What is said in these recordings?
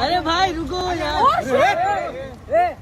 अरे भाई रुको यार।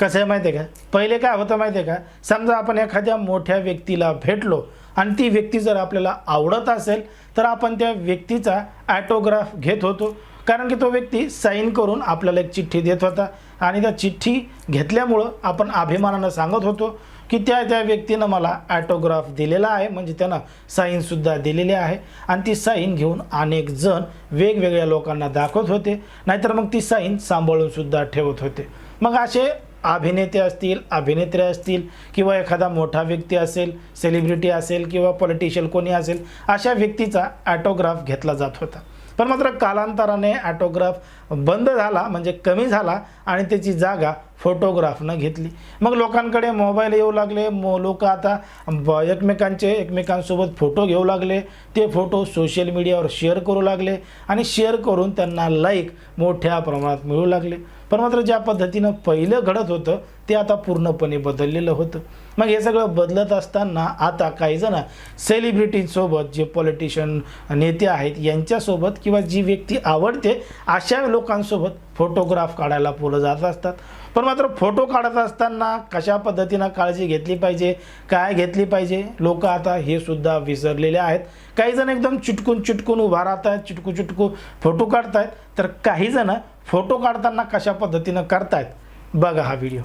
कसं आहे माहिती आहे का? पहिले काय होतं माहिती आहे का? समजा आपण एखाद्या मोठ्या व्यक्तीला भेटलो आणि ती व्यक्ती जर आपल्याला आवडत असेल तर आपण त्या व्यक्तीचा ॲटोग्राफ घेत होतो. कारण की तो व्यक्ती साईन करून आपल्याला एक चिठ्ठी देत होता. आणि त्या चिठ्ठी घेतल्यामुळं आपण अभिमानानं सांगत होतो. की त्या त्या व्यक्तीनं मला ॲटोग्राफ दिलेला आहे? म्हणजे त्यानं साईनसुद्धा दिलेली आहे. आणि ती साईन घेऊन अनेक जण वेगवेगळ्या लोकांना दाखवत होते. नाहीतर मग ती साईन सांभाळूनसुद्धा ठेवत होते. मग असे अभिनेते असतील अभिनेत्री असतील किंवा एखादा मोठा व्यक्ती असेल सेलिब्रिटी असेल किंवा पॉलिटिशियन कोणी असेल अशा व्यक्तीचा ॲटोग्राफ घेतला जात होता. पण मात्र कालांतराने ॲटोग्राफ बंद झाला म्हणजे कमी झाला आणि त्याची जागा फोटोग्राफनं घेतली. मग लोकांकडे मोबाईल येऊ लागले मो लोक आता ब एकमेकांचे एकमेकांसोबत फोटो घेऊ लागले ते फोटो सोशल मीडियावर शेअर करू लागले आणि शेअर करून त्यांना लाईक मोठ्या प्रमाणात मिळू लागले. पण मात्र ज्या पद्धतीनं पहिलं घडत होतं ते आता पूर्णपणे बदललेलं होतं. मग हे सगळं बदलत असताना आता काही जण सेलिब्रिटींसोबत जे पॉलिटिशियन नेते आहेत यांच्यासोबत किंवा जी व्यक्ती आवडते अशा लोकांसोबत फोटोग्राफ काढायला पुढं जात असतात. पण मात्र फोटो काढत असताना कशा पद्धतीनं काळजी घेतली पाहिजे काय घेतली पाहिजे लोक आता हे सुद्धा विसरलेले आहेत. काही जण एकदम चिटकून चिटकून उभा राहत आहेत चिटकू चिटकू फोटो काढत आहेत तर काही जण फोटो काढताना कशा पद्धतीनं करतायत? बघा हा व्हिडिओ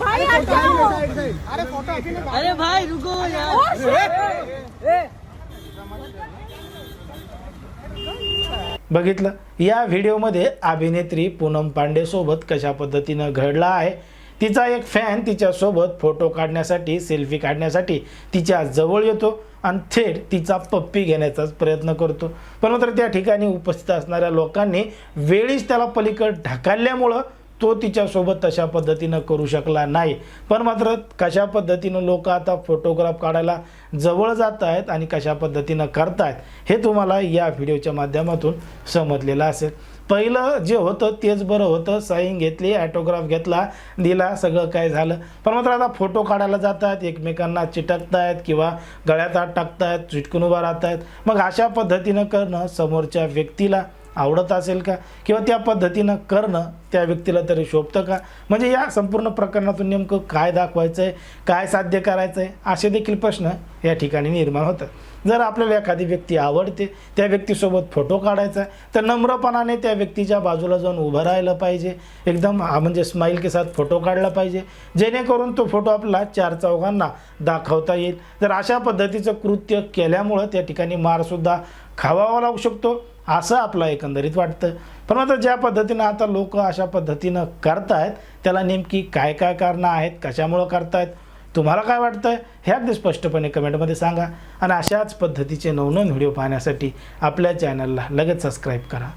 भाई हटाओ अरे भाई रुको यार. बघितलं? या व्हिडिओमध्ये अभिनेत्री पूनम पांडेसोबत कशा पद्धतीनं घडला आहे? तिचा एक फॅन तिच्यासोबत फोटो काढण्यासाठी सेल्फी काढण्यासाठी तिच्या जवळ येतो आणि थेट तिचा पप्पी घेण्याचाच प्रयत्न करतो. पण मात्र त्या ठिकाणी उपस्थित असणाऱ्या लोकांनी वेळीच त्याला पलीकड ढकलल्यामुळं तो तिच्यासोबत तशा पद्धतीनं करू शकला नाही. पण मात्र कशा पद्धतीनं लोक आता फोटोग्राफ काढायला जवळ जात आहेत आणि कशा पद्धतीनं करतायत हे तुम्हाला या व्हिडिओच्या माध्यमातून समजलेलं असेल. पहिलं जे होतं तेच बरं होतं. साईन घेतली ॲटोग्राफ घेतला दिला सगळं काय झालं. पण मात्र आता फोटो काढायला जातात एकमेकांना चिटकतायत किंवा गळ्यात आत टाकतायत चिटकून उभा राहत आहेत मग अशा पद्धतीनं करणं समोरच्या व्यक्तीला आवडत असेल का? किंवा त्या पद्धतीनं करणं त्या व्यक्तीला तरी शोभतं का? म्हणजे या संपूर्ण प्रकरणातून नेमकं काय दाखवायचं आहे काय साध्य करायचं आहे असे देखील प्रश्न या ठिकाणी निर्माण होतात. जर आपल्याला एखादी व्यक्ती आवडते त्या व्यक्तीसोबत फोटो काढायचा आहे तर नम्रपणाने त्या व्यक्तीच्या बाजूला जाऊन उभं राहिलं पाहिजे. एकदम हा म्हणजे स्माईल के साथ फोटो काढला पाहिजे. जेणेकरून तो फोटो आपला चार चौघांना दाखवता येईल. जर अशा पद्धतीचं कृत्य केल्यामुळं त्या ठिकाणी मारसुद्धा खावावा लागू शकतो असं आपलं एकंदरीत वाटतं. पण मात्र ज्या पद्धतीनं आता लोक अशा पद्धतीनं करतायत त्याला नेमकी काय काय कारणं आहेत कशामुळं करतायत तुम्हाला काय वाटतं हे अगदी स्पष्टपणे कमेंटमध्ये सांगा. आणि अशाच पद्धतीचे नवनवीन व्हिडिओ पाहण्यासाठी आपल्या चॅनलला लगेच सबस्क्राईब करा.